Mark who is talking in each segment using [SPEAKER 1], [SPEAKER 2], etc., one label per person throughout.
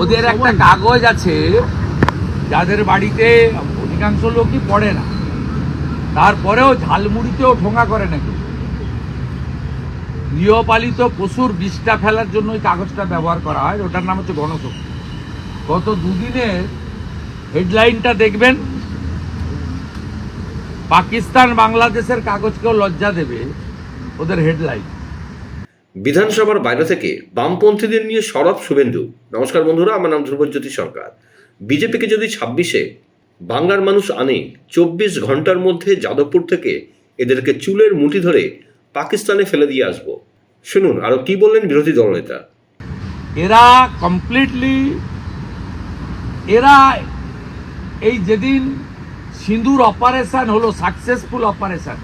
[SPEAKER 1] ওদের একটা কাগজ আছে যাদের বাড়িতে অধিকাংশ লোকই পড়ে না। তারপরেও ঝালমুড়িতেও ঠোঙা করে নাকি? গৃহপালিত পশুর বিষটা ফেলার জন্য ওই কাগজটা ব্যবহার করা হয় ওটার নাম হচ্ছে গণশক্তি। গত দুদিনের হেডলাইনটা দেখবেন পাকিস্তান বাংলাদেশের কাগজকেও লজ্জা দেবে ওদের হেডলাইন।
[SPEAKER 2] বিধানসভার বাইরে থেকে বামপন্থীদের নিয়ে সরব শুভেন্দু। নমস্কার বন্ধুরা, আমার নাম ধ্রুবজ্যোতি সরকার। বিজেপিকে যদি ছাব্বিশে বাংলার মানুষ আনে, চব্বিশ ঘণ্টার মধ্যে যাদবপুর থেকে এদেরকে চুলের মুঠি ধরে পাকিস্তানে ফেলে দিয়ে আসব। শুনুন আরও কি বললেন বিরোধী দলনেতা?
[SPEAKER 1] এরা কমপ্লিটলি এরা এই যেদিন সিঁদুর অপারেশন হলো সাকসেসফুল অপারেশন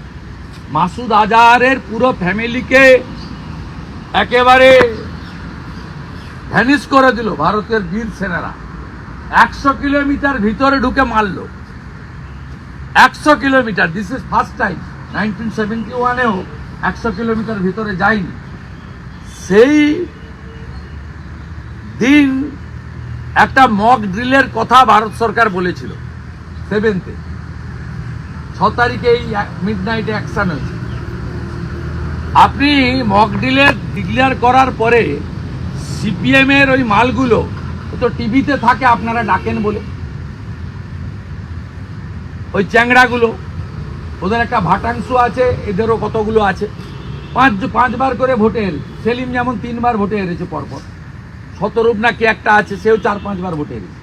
[SPEAKER 1] মাসুদ আজাহারের পুরো ফ্যামিলিকে একেবারে ভ্যানিশ করে দিল ভারতের বীর সেনারা। একশো কিলোমিটার ভিতরে ঢুকে মারলো। একশো kilometre this is first time nineteen seventy ওয়ানেও একশো কিলোমিটার ভিতরে যায়নি। সেই দিন একটা মক ড্রিলের কথা ভারত সরকার বলেছিল। সেভেন্থে ছ তারিখে এই মিড নাইটে অ্যাকশন হয়েছে। আপনি মক ড্রিলের ডিক্লেয়ার করার পরে সিপিএম এর ওই মালগুলো তো টিভিতে থাকে, আপনারা ডাকেন বলে। ওই চ্যাংড়াগুলো, ওদের একটা ভাটাংশ আছে, এদেরও কতগুলো আছে। পাঁচ, পাঁচবার করে ভোটে এল। সেলিম যেমন তিনবার ভোটে হেরেছে পরপর। শতরূপ না কি একটা আছে, সেও চার, পাঁচবার ভোটে হেরেছে।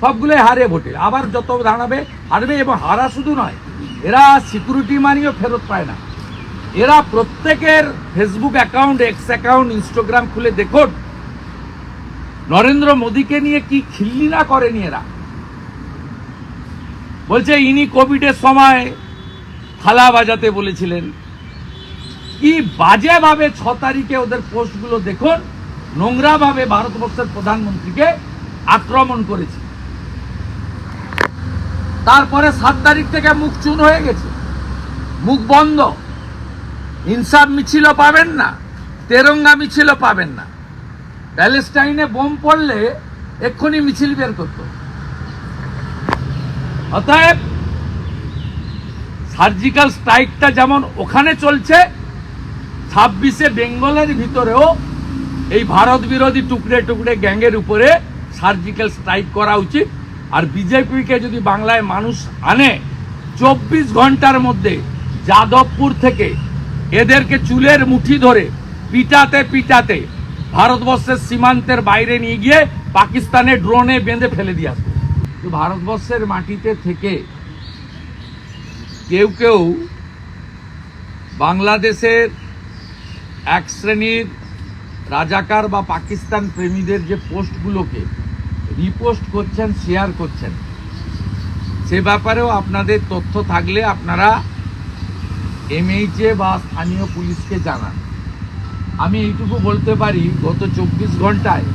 [SPEAKER 1] সবগুলোই হারে ভোটে। আবার যত দাঁড়াবে, হারবে এবং হারা শুধু নয়, এরা সিকিউরিটি মানিও ফেরত পায় না। এরা প্রত্যেকের Facebook account X account Instagram খুলে দেখুন। নরেন্দ্র মোদীকে নিয়ে কি খিল্লি না করেনি এরা? বলছে, ইনি কোভিডের সময় থালা বাজাতে বলেছিলেন। কি বাজেভাবে ছ তারিখে ওদের পোস্টগুলো দেখুন, নোংরাভাবে ভারতবর্ষের প্রধানমন্ত্রীকে আক্রমণ করেছে। তারপরে সাত তারিখ থেকে মুখ চুন হয়ে গেছে। মুখ বন্ধ। ইনসাফ মিছিলও পাবেন না, তেরঙ্গা মিছিলও পাবেন না। প্যালেস্টাইনে বোম পড়লে এক্ষুনি মিছিল বের করতো। অতএব সার্জিক্যাল স্ট্রাইকটা যেমন ওখানে চলছে, ছাব্বিশে বেঙ্গলের ভিতরেও এই ভারত বিরোধী টুকরে টুকরে গ্যাংয়ের উপরে সার্জিক্যাল স্ট্রাইক করা উচিত। আর বিজেপিকে যদি বাংলায় মানুষ আনে, চব্বিশ ঘণ্টার মধ্যে যাদবপুর থেকে এদেরকে চুলের মুঠি ধরে পিটাতে পিটাতে ভারতবর্ষের সীমান্তের বাইরে নিয়ে গিয়ে পাকিস্তানে ড্রোনে বেঁধে ফেলে দিয়ে আসবে। ভারতবর্ষের মাটিতে থেকে কেউ কেউ বাংলাদেশের এক শ্রেণির রাজাকার বা পাকিস্তান প্রেমীদের যে পোস্টগুলোকে রিপোস্ট করছেন, শেয়ার করছেন, সে ব্যাপারেও আপনাদের তথ্য থাকলে আপনারা এমএইচএ বা স্থানীয় পুলিশকে জানান। আমি এইটুকু বলতে পারি, গত চব্বিশ ঘন্টায়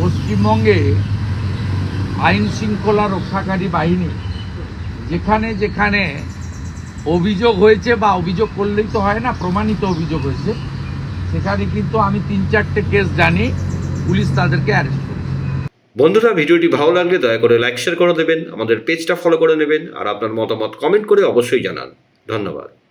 [SPEAKER 1] পশ্চিমবঙ্গে আইন শৃঙ্খলা রক্ষাকারী বাহিনী যেখানে যেখানে অভিযোগ হয়েছে বা অভিযোগ করলেই তো হয় না, প্রমাণিত অভিযোগ হয়েছে, সেখানে কিন্তু আমি তিন চারটে কেস জানি, পুলিশ তাদেরকে অ্যারেস্ট
[SPEAKER 2] বন্ধুরা, ভিডিওটি ভালো লাগলে দয়া করে লাইক শেয়ার করে দেবেন, আমাদের পেজটা ফলো করে নেবেন, আর আপনার মতামত কমেন্ট করে অবশ্যই জানান। ধন্যবাদ।